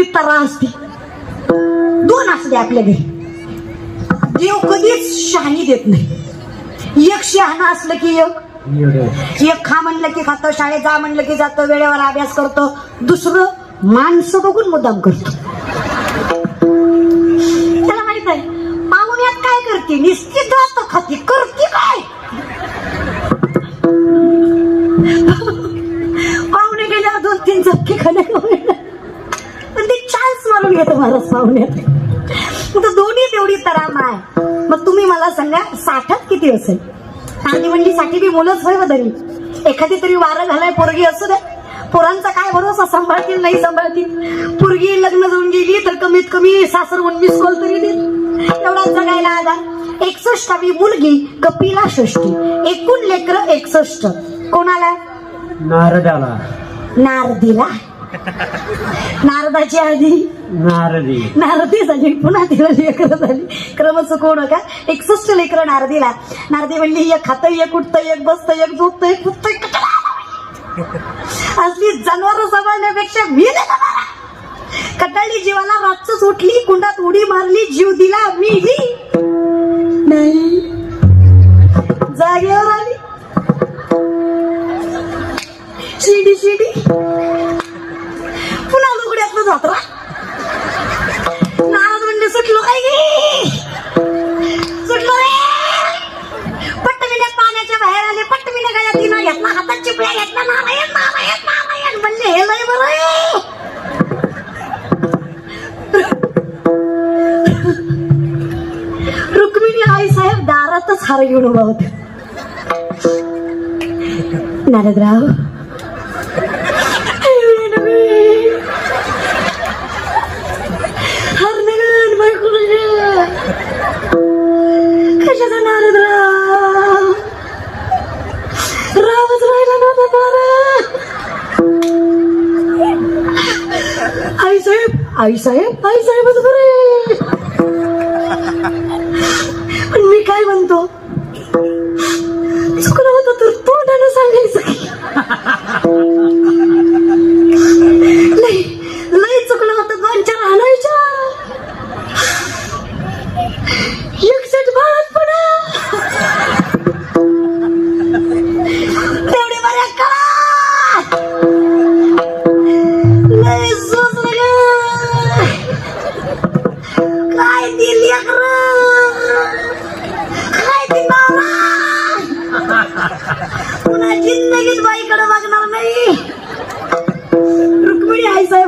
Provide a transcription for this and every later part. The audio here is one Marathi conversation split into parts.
किती तरा असते दोन असते आपल्या घरी. देव कधीच शहाणी देत नाही. एक शहाणा असलं की एक. एक खा म्हणलं की खातो शाळेत जा म्हणलं की जातो वेळेवर अभ्यास करतो. दुसरं माणसं बघून मुद्दाम करतो. त्याला माहीत आहे पाहुण्यात काय करते? निश्चित जात खाती. करते काय? पाहुणे गेल्यावर दोन तीन झपके खाणे घेतो महाराज पाहुण्यात तर दोन्ही तेवढी तराम आहे. मग तुम्ही मला सांगा साठात किती असेल? आणि म्हणजे साठी बी मुलंच होय बदली एखादी तरी वारं घालाय पोरगी असू दे. पोरांचा काय भरोसा? सांभाळतील नाही सांभाळतील. पोरगी लग्न जाऊन गेली तर कमीत कमी सासर उन्नीस कॉल तरी देईल. एवढा जगायला आधार. एकसष्टावी मुलगी कपिला षष्टी एकूण लेकर एकसष्ट. कोणाला? नारदाला. नारदीला. नारदाची आधी नारदी. नारदी झाली पुन्हा तिला लेकरं झाली. क्रम चुकवू नका एकसष्ट लेकरं नारदीला. नारदी म्हणली एक खातं एक उठतं एक बसतं एक झोपतं एक फुटतं असली जनावर सांभाळण्यापेक्षा मी कटाळी जीवाला रातच उठली कुंडात उडी मारली जीव दिला मी नाही. जागेवर आली. शिडी शिडी. पुन्हा लुगड्यातलं जात्रा घेऊन उभा होत. नारदराव रावच राहिला आई साहेब आई साहेब आई साहेबच पण मी काय म्हणतो?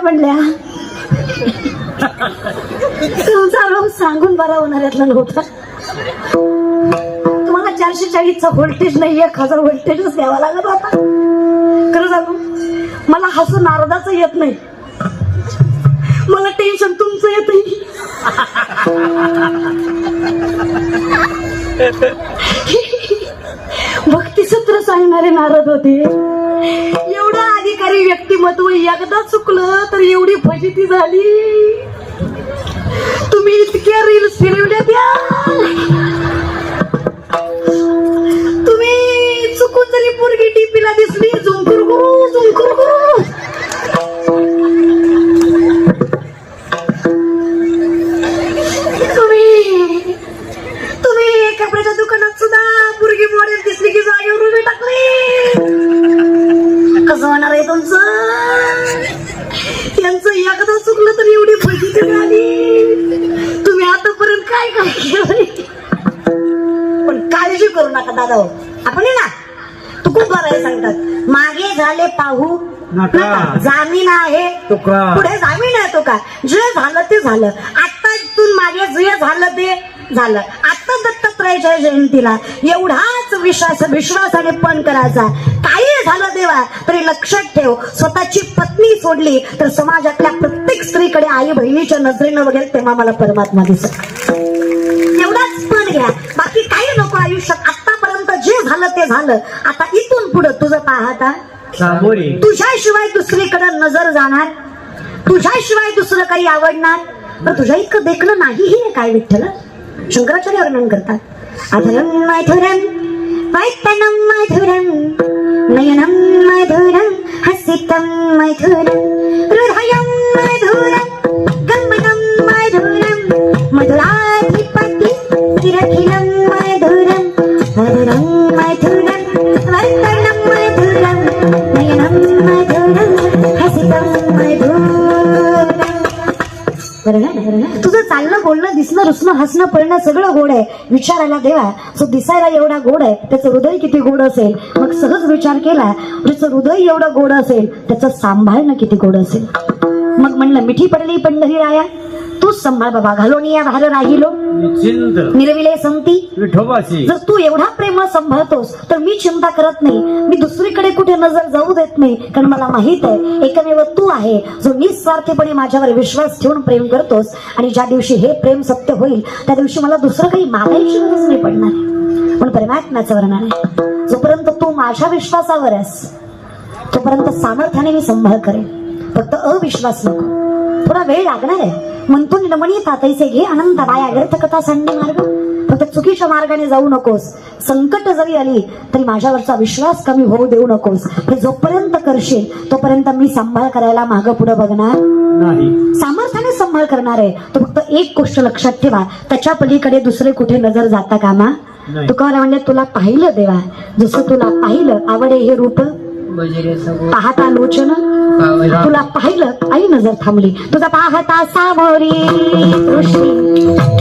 म्हणल्या? तुमचा रोग सांगून बरा होणाऱ्यातला नव्हता. तुम्हाला चारशे चाळीसचा व्होल्टेज नाही एक हजार व्होल्टेजच द्यावा लागत होता. खरं सांगू मला हसू नारदाचं येत नाही. मला टेन्शन तुमचं येत नाही भक्ती सूत्र सांगणारे नारद होते. अधिकारी एकदा चुकलं तर एवढी फजिती झाली. तुम्ही इतक्या रील्स फिरवल्या त्या. तुम्ही चुकून जरी पोरगी टीपीला दिसली झुंप होणार आहे तुमचं? यांचं एकदा चुकलं तर एवढी फजिती झाली. तुम्ही आतापर्यंत काय काय पण काळजी करू नका दादा हो. आपण ना तू खूप बरं आहे सांगतात. मागे झाले पाहू. जामीन आहे. पुढे जामीन आहे तो का? जे झालं ते झालं. आता इथून मागे जे झालं ते झालं. आता दत्तात्रयाच्या जयंतीला एवढाच विश्वास विश्वासाने पण करायचा. झालं देवा? तरी लक्षात ठेव स्वतःची पत्नी सोडली तर समाजातल्या प्रत्येक स्त्रीकडे आई बहिणीच्या नजरेनं बघेल तेव्हा मला परमात्मा दिसत एवढाच पण घ्या. बाकी काही नको आयुष्यात. आतापर्यंत जे झालं ते झालं. आता इथून पुढे तुझं पाहता तुझ्याशिवाय दुसरीकडे नजर जाणार. तुझ्याशिवाय दुसरं काही आवडणार. पण तुझ्या इतकं देखणं नाही हे काय विठ्ठल? शंकराचार्य वर्णन करतात. अधरम मधुरम वैतनं मधुरम मधुरम हसितं मधुरम हृदयं मधुरम तुझं चालणं बोलणं दिसणं रुसणं हसणं पळणं सगळं गोड आहे. विचारायला देवा. जो दिसायला एवढा गोड आहे त्याचं हृदय किती गोड असेल? मग सहज विचार केला त्याचं हृदय एवढं गोड असेल त्याचं सांभाळणं किती गोड असेल? मग म्हणलं मिठी पडली पंढरी राया? तूच सांभाळ बाबा. घालून या बाहेर राहिलो चिंत. मिरविले संगती. विठोबाची जर तू एवढा प्रेम सांभाळतोस तर मी चिंता करत नाही. मी दुसरीकडे कुठे नजर जाऊ देत नाही. कारण मला माहीत आहे एकमेव तू आहे जो निस्वार्थीपणे माझ्यावर विश्वास ठेवून प्रेम करतोस. आणि ज्या दिवशी हे प्रेम सत्य होईल त्या दिवशी मला दुसरं काही मागायची गरज नाही पडणार. पण परमात्म्याचं वर्णन आहे. जोपर्यंत तू माझ्या विश्वासावर आहेस तोपर्यंत सामर्थ्याने मी संभाळ करेन. फक्त अविश्वास नको. थोडा वेळ लागणार आहे. म्हणतो नमनीता तैसे घे अनंत बाया व्यर्थ कथा सांडणे मार्ग फक्त चुकीच्या मार्गाने जाऊ नकोस संकट जरी आली तरी माझ्यावरचा विश्वास कमी होऊ देऊ नकोस हे जोपर्यंत करशील तोपर्यंत मी सांभाळ करायला मागं पुढे बघणार नाही सामर्थ्याने सांभाळ करणार आहे तो फक्त एक गोष्ट लक्षात ठेवा त्याच्या पलीकडे दुसरे कुठे नजर जाता कामा नाही. तुकारा म्हणजे तुला पाहिलं देवा जसं तुला पाहिलं आवडे हे रूप पाहता लोचन तुला पाहिलं आई नजर थांबली. तुझा पाहता सामोरी दृष्टी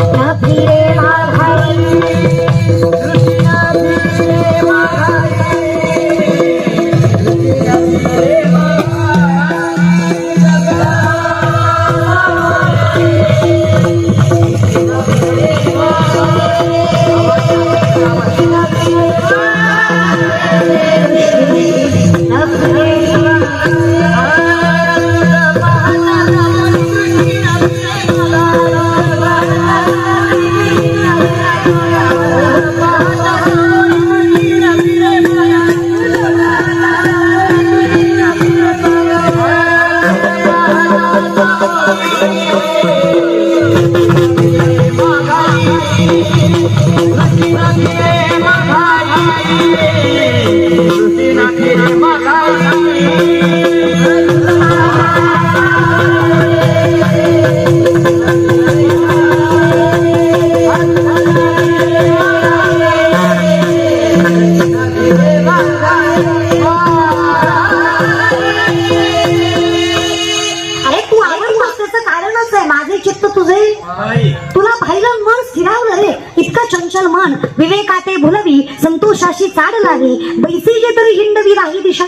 विवेकाते संतोषाशी चाड लावी बैसीजे तरी हिंडवी राही दिशा.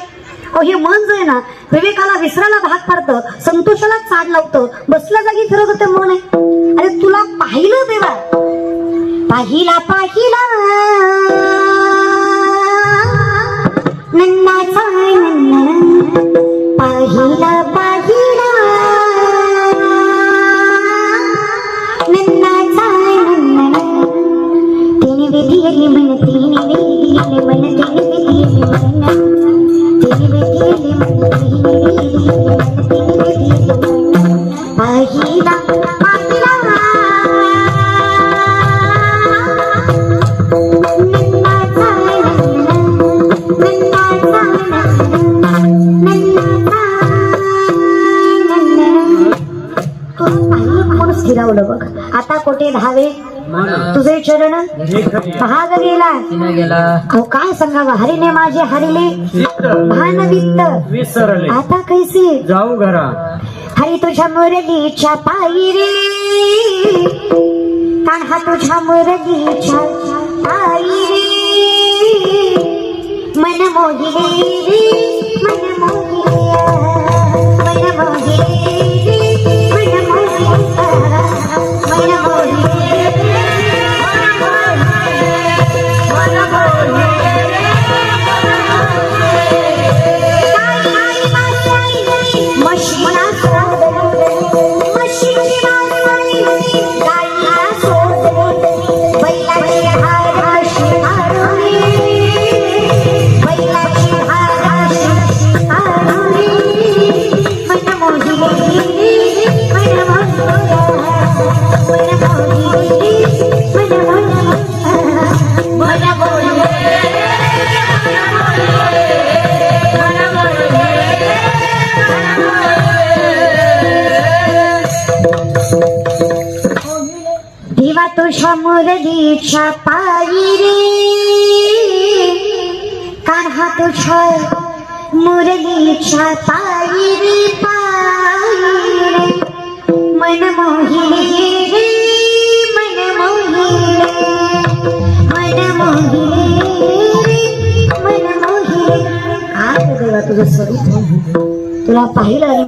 अहो हे मन जे ना विवेकाला विसरायला भाग पाडतं संतोषाला चाड लावतं बसल्या जागी फिरत होते मन आहे. अरे तुला पाहिलं देवा? पाहिला पाहिला. नन्नाचा नन्ना पाहिला पाहिला स्थिरावलं बघ आता कोठे धावे? तुझे चरण? भाग गेला अहो काय सांगावं? हरीने माझे हरिले. भानवित्त विसरले. आता कैसे? जाऊ घरा. हरी तुझ्या मुरलीच्या पायरी. रे कान्हा तुझ्या मुरलीच्या पायरी. रे मन मोहिले रे मोर दीक्षा पायी रे कान्हा तुझाय मोर दीक्षा पायी रे पायी रे मन मोहिले रे मन मोहिले मन मोहिले रे मन मोहिले काय तुझं स्वरूप तुला पाहिलं